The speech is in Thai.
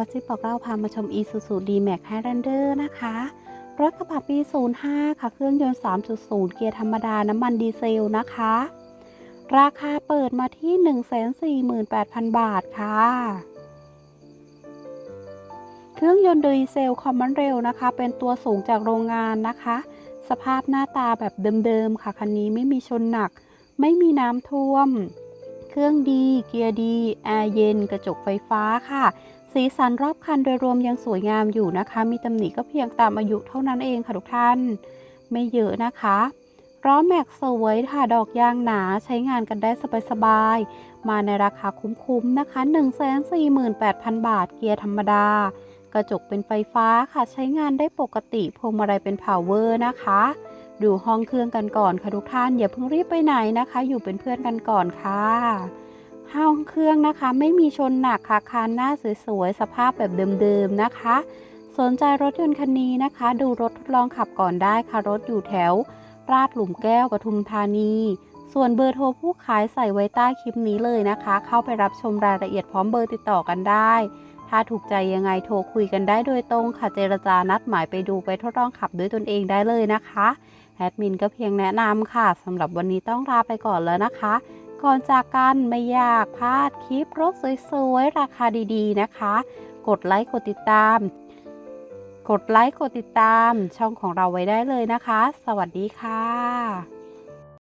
ก็ซิบบอกเราพามาชม Isuzu D-Max Highlander นะคะ รถกระบะปี 05 ค่ะ เครื่องยนต์ 3.0 เกียร์ธรรมดา น้ำมันดีเซลนะคะ ราคาเปิดมาที่ 148,000 บาทค่ะ เครื่องยนต์ดีเซลคอมมอนเรลนะคะ เป็นตัวสูงจากโรงงานนะคะ สภาพหน้าตาแบบเดิมๆ ค่ะ คันนี้ไม่มีชนหนัก ไม่มีน้ำท่วม เครื่องดี เกียร์ดี แอร์เย็น กระจกไฟฟ้าค่ะ สีสันรอบคันโดยรวมยังสวยงามอยู่นะคะ มีตำหนิก็เพียงตามอายุเท่านั้นเองค่ะทุกท่าน ไม่เยอะนะคะล้อแม็กสวยค่ะดอกยางหนาใช้งานกันได้สบายๆ มาในราคาคุ้มๆนะคะ 148,000 บาทเกียร์ธรรมดา กระจกเป็นไฟฟ้าค่ะใช้งานได้ปกติพวงมาลัยเป็น power นะคะ ดูห้องเครื่องกันก่อนค่ะทุกท่าน อย่าเพิ่งรีบไปไหนนะคะ อยู่เป็นเพื่อนกันก่อนค่ะ ห้องเครื่องนะคะ ไม่มีชนหนักค่ะคานหน้าสวยๆสภาพแบบเดิมๆนะคะ สนใจรถยนต์คันนี้นะคะ ดูรถทดลองขับก่อนได้ค่ะรถอยู่แถว ราดหลุมแก้วปทุมธานี ส่วนเบอร์โทรผู้ขายใส่ไว้ใต้คลิปนี้เลยนะคะ เข้าไปรับชมรายละเอียดพร้อมเบอร์ติดต่อกันได้ ถ้าถูกใจยังไงโทรคุยกันได้โดยตรงค่ะเจรจานัดหมายไปดูไปทดลองขับด้วยตนเองได้เลยนะคะแอดมินก็เพียงแนะนำค่ะสำหรับวันนี้ต้องลาไปก่อนแล้วนะคะ ก่อนจากกันไม่อยากพลาดคลิปรถสวยๆ ราคาดีๆนะคะ กดไลค์กดติดตาม กดไลค์กดติดตามช่องของเราไว้ได้เลยนะคะ สวัสดีค่ะ